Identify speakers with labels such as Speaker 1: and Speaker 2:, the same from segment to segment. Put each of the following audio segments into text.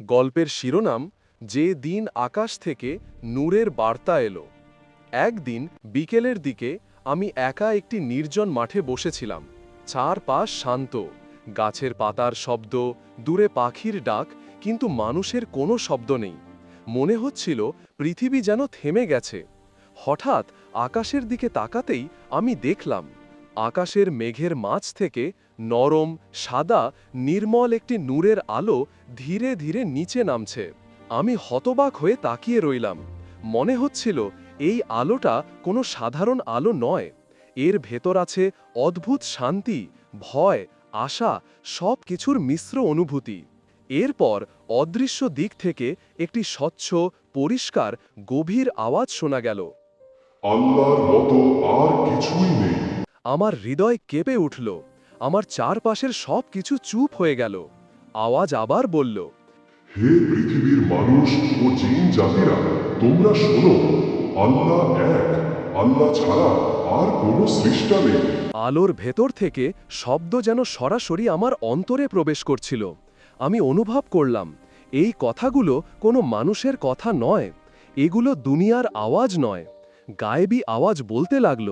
Speaker 1: গল্পের শিরোনাম, যে দিন আকাশ থেকে নূরের বার্তা এলো। একদিন, বিকেলের দিকে, আমি একা একটি নির্জন মাঠে বসেছিলাম। চারপাশ শান্ত, গাছের পাতার শব্দ, দূরে পাখির ডাক, কিন্তু মানুষের কোনো শব্দ নেই। মনে হচ্ছিল পৃথিবী যেন থেমে গেছে। হঠাৎ আকাশের দিকে তাকাতেই আমি দেখলাম, আকাশের মেঘের মাঝ থেকে নরম সাদা নির্মল একটি নূরের আলো ধীরে ধীরে নিচে নামছে। আমি হতবাক হয়ে তাকিয়ে রইলাম। মনে হচ্ছিল এই আলোটা কোনো সাধারণ আলো নয়। এর ভেতর আছে অদ্ভুত শান্তি ভয় আশা সব কিছুর মিশ্র অনুভূতি। এরপর অদৃশ্য দিক থেকে একটি স্বচ্ছ পরিষ্কার গভীর আওয়াজ শোনা গেল।
Speaker 2: আল্লাহর মতো আর কিছুই নেই।
Speaker 1: আমার হৃদয় কেঁপে উঠল। আমার চারপাশের সব কিছু চুপ হয়ে গেল। আওয়াজ আবার বলল
Speaker 2: হে পৃথিবীর মানুষ ও জিন জাতিরা তোমরা শোনো আল্লাহ এক আল্লাহ ছাড়া আর কোনো সৃষ্টা নেই।
Speaker 1: আলোর ভেতর থেকে শব্দ যেন সরাসরি আমার অন্তরে প্রবেশ করছিল। আমি অনুভব করলাম এই কথাগুলো কোনো মানুষের কথা নয় এগুলো দুনিয়ার আওয়াজ নয়। গায়েবী আওয়াজ বলতে লাগল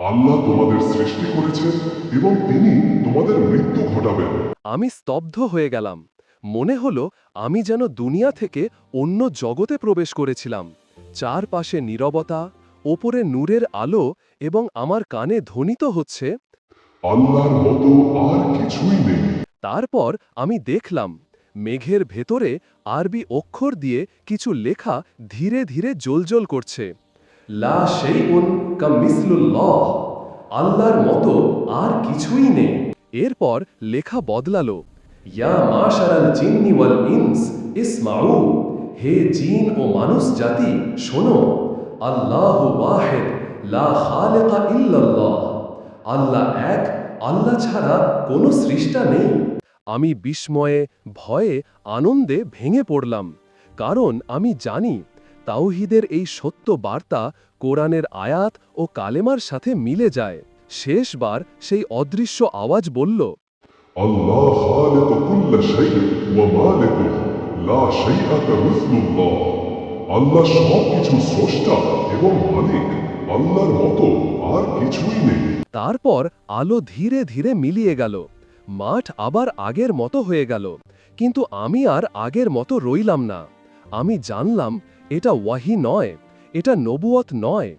Speaker 2: আল্লাহ তোমাদের সৃষ্টি করেছেন এবং তিনি তোমাদের মৃত্যু ঘটাবেন।
Speaker 1: আমি স্তব্ধ হয়ে গেলাম। মনে হলো আমি যেন দুনিয়া থেকে অন্য জগতে প্রবেশ করেছিলাম। চারপাশে নীরবতা ওপরে নূরের আলো এবং আমার কানে ধ্বনিত হচ্ছে
Speaker 2: আল্লাহর মতো আর কিছুই নেই।
Speaker 1: তারপর আমি দেখলাম মেঘের ভেতরে আরবি অক্ষর দিয়ে কিছু লেখা ধীরে ধীরে জ্বলজ্বল করছে। লা শেইউন কা মিসলুল্লাহ আল্লাহর মতো আর কিছুই নেই। এরপর লেখা বদলালো হে জিন ও মানুষ জাতি, শোনো, আল্লাহু ওয়াহিদ, লা খালিকা ইল্লাল্লাহ, আল্লাহ এক, আল্লাহ ছাড়া কোনো সৃষ্টা নেই। আমি বিস্ময়ে, ভয়ে, আনন্দে ভেঙে পড়লাম, কারণ আমি জানি তাওহিদের এই সত্য বার্তা কোরআনের আয়াত ও কালেমার সাথে মিলে যায়। শেষবার সেই অদৃশ্য আওয়াজ বলল
Speaker 2: আল্লাহ খালিক কুল্ল শাই ওয়া মালিকুহ লা শাইআ কামিসলুল্লাহ আল্লাহ সব কিছু স্রষ্টা এবং মালিক। আল্লাহর মতো আর কিছুই নেই।
Speaker 1: তারপর আলো ধীরে ধীরে মিলিয়ে গেল। মাঠ আবার আগের মতো হয়ে গেল। কিন্তু আমি আর আগের মতো রইলাম না। আমি জানলাম এটা ওয়াহি নয়, এটা নবুয়ত নয়,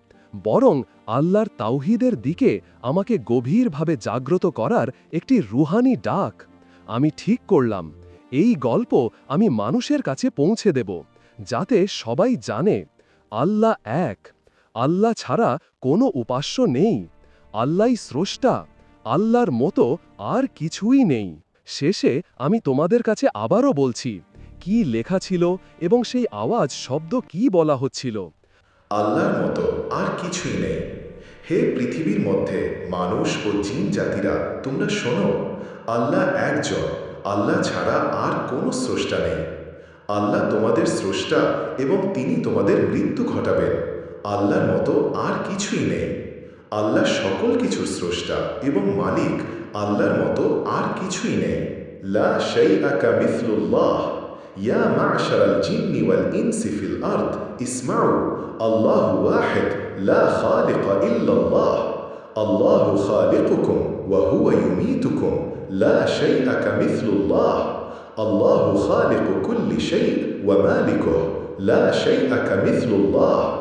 Speaker 1: বরং আল্লাহর তাওহিদের দিকে আমাকে গভীরভাবে জাগ্রত করার একটি রুহানি ডাক। আমি ঠিক করলাম, এই গল্প আমি মানুষের কাছে পৌঁছে দেব, যাতে সবাই জানে, আল্লাহ এক, আল্লাহ ছাড়া কোনো উপাস্য নেই, আল্লাহই স্রষ্টা, আল্লাহর মতো আর কিছুই নেই। শেষে আমি তোমাদের কাছে আবারও বলছি কি লেখা ছিল এবং সেই আওয়াজ, শব্দ কি বলা হচ্ছিল?
Speaker 3: আল্লাহর মতো আর কিছুই নেই। হে পৃথিবীর মধ্যে মানুষ ও জিন জাতিরা, তোমরা শোনো, আল্লাহ একজন, আল্লাহ ছাড়া আর কোনো স্রষ্টা নেই। আল্লাহ তোমাদের স্রষ্টা এবং তিনি তোমাদের মৃত্যু ঘটাবেন। আল্লাহর মতো আর কিছুই নেই। আল্লাহ সকল কিছুর স্রষ্টা এবং মালিক, আল্লাহর মতো আর কিছুই নেই। লা শাইআকা মিথলুল্লাহ يا معشر الجن والإنس في الأرض اسمعوا الله واحد لا خالق إلا الله. الله خالقكم وهو يميتكم لا شيء كمثل الله. الله خالق كل شيء ومالكه لا شيء كمثل الله.